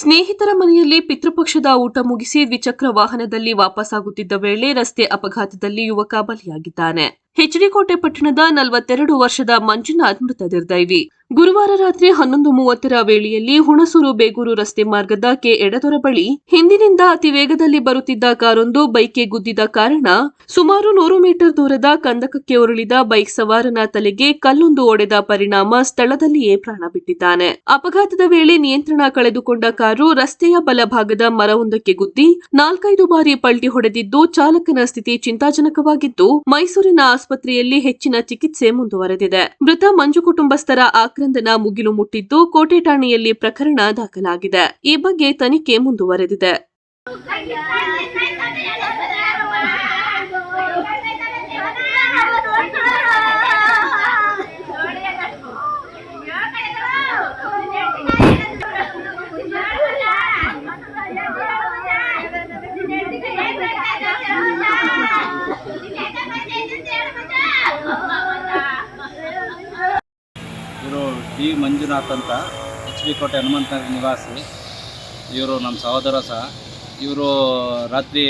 ಸ್ನೇಹಿತರ ಮನೆಯಲ್ಲಿ ಪಿತೃಪಕ್ಷದ ಊಟ ಮುಗಿಸಿ ದ್ವಿಚಕ್ರ ವಾಹನದಲ್ಲಿ ವಾಪಸ್ಸಾಗುತ್ತಿದ್ದ ವೇಳೆ ರಸ್ತೆ ಅಪಘಾತದಲ್ಲಿ ಯುವಕ ಬಲಿಯಾಗಿದ್ದಾನೆ. ಹೆಚ್ಡಿಕೋಟೆ ಪಟ್ಟಣದ ನಲವತ್ತೆರಡು ವರ್ಷದ ಮಂಜುನಾಥ್ ಮೃತ ಗುರುವಾರ ರಾತ್ರಿ ಹನ್ನೊಂದು ಮೂವತ್ತರ ವೇಳೆಯಲ್ಲಿ ಹುಣಸೂರು ಬೇಗೂರು ರಸ್ತೆ ಮಾರ್ಗದ ಕೆ ಎಡದೊರ ಬಳಿ ಹಿಂದಿನಿಂದ ಅತಿ ವೇಗದಲ್ಲಿ ಬರುತ್ತಿದ್ದ ಕಾರೊಂದು ಬೈಕ್ಗೆ ಗುದ್ದಿದ ಕಾರಣ ಸುಮಾರು ನೂರು ಮೀಟರ್ ದೂರದ ಕಂದಕಕ್ಕೆ ಉರುಳಿದ ಬೈಕ್ ಸವಾರನ ತಲೆಗೆ ಕಲ್ಲೊಂದು ಒಡೆದ ಪರಿಣಾಮ ಸ್ಥಳದಲ್ಲಿಯೇ ಪ್ರಾಣ ಬಿಟ್ಟಿದ್ದಾನೆ. ಅಪಘಾತದ ವೇಳೆ ನಿಯಂತ್ರಣ ಕಳೆದುಕೊಂಡ ಕಾರು ರಸ್ತೆಯ ಬಲಭಾಗದ ಮರವೊಂದಕ್ಕೆ ಗುದ್ದಿ ನಾಲ್ಕೈದು ಬಾರಿ ಪಲ್ಟಿ ಹೊಡೆದಿದ್ದು ಚಾಲಕನ ಸ್ಥಿತಿ ಚಿಂತಾಜನಕವಾಗಿದ್ದು ಮೈಸೂರಿನ ಆಸ್ಪತ್ರೆಯಲ್ಲಿ ಹೆಚ್ಚಿನ ಚಿಕಿತ್ಸೆ ಮುಂದುವರೆದಿದೆ. ಮೃತ ಮಂಜು ಕುಟುಂಬಸ್ಥರ ಆಕ್ರಂದನ ಮುಗಿಲು ಮುಟ್ಟಿದ್ದು ಕೋಟೆ ಠಾಣೆಯಲ್ಲಿ ಪ್ರಕರಣ ದಾಖಲಾಗಿದೆ. ಈ ಬಗ್ಗೆ ತನಿಖೆ ಮುಂದುವರೆದಿದೆ. ಡಿ ಮಂಜುನಾಥ್ ಅಂತ ಎಚ್ ಡಿ ಕೋಟೆ ಹನುಮಂತನಗರ ನಿವಾಸಿ. ಇವರು ನಮ್ಮ ಸಹೋದರ ಸಹ. ಇವರು ರಾತ್ರಿ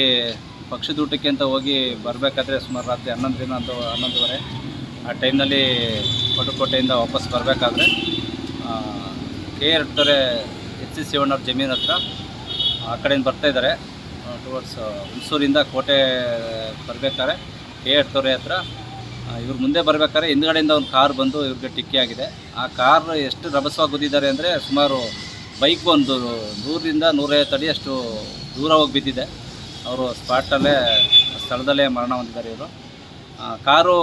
ಪಕ್ಷದ ಊಟಕ್ಕೆ ಅಂತ ಹೋಗಿ ಬರಬೇಕಾದ್ರೆ ಸುಮಾರು ರಾತ್ರಿ ಹನ್ನೊಂದರಿಂದ ಒಂದು ಹನ್ನೊಂದುವರೆ. ಆ ಟೈಮ್ನಲ್ಲಿ ಪಟುಕೋಟೆಯಿಂದ ವಾಪಸ್ ಬರಬೇಕಾದ್ರೆ ಕೆ ಆರ್ ಟೊರೆ ಎಚ್ ಸಿ ಶಿವಣ್ಣವ್ರ ಜಮೀನ್ ಹತ್ರ ಆ ಕಡೆಯಿಂದ ಬರ್ತಾಯಿದ್ದಾರೆ ಟುವರ್ಡ್ಸ್ ಹುಣಸೂರಿಂದ ಕೋಟೆ ಬರಬೇಕಾದ್ರೆ ಕೆ ಆರ್ ಟೊರೆ ಹತ್ರ ಇವ್ರು ಮುಂದೆ ಬರಬೇಕಾದ್ರೆ ಹಿಂದ್ಗಡೆಯಿಂದ ಒಂದು ಕಾರ್ ಬಂದು ಇವ್ರಿಗೆ ಟಿಕ್ಕಿ ಆಗಿದೆ. ಆ ಕಾರ್ ಎಷ್ಟು ರಭಸವಾಗಿ ಗುದ್ದಿದ್ದಾರೆ ಅಂದರೆ ಸುಮಾರು ಬೈಕ್ ಒಂದು ನೂರರಿಂದ ನೂರೈವತ್ತು ಅಡಿ ಅಷ್ಟು ದೂರ ಹೋಗಿ ಬಿದ್ದಿದೆ. ಅವರು ಸ್ಪಾಟಲ್ಲೇ, ಸ್ಥಳದಲ್ಲೇ ಮರಣ ಹೊಂದಿದ್ದಾರೆ ಇವರು. ಕಾರು,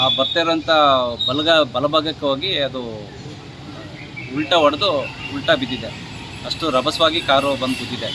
ಆ ಬರ್ತಿರೋಂಥ ಬಲಗ, ಬಲಭಾಗಕ್ಕೆ ಹೋಗಿ ಅದು ಉಲ್ಟಾ ಹೊಡೆದು ಉಲ್ಟಾ ಬಿದ್ದಿದೆ. ಅಷ್ಟು ರಭಸವಾಗಿ ಕಾರು ಬಂದು ಬಿದ್ದಿದೆ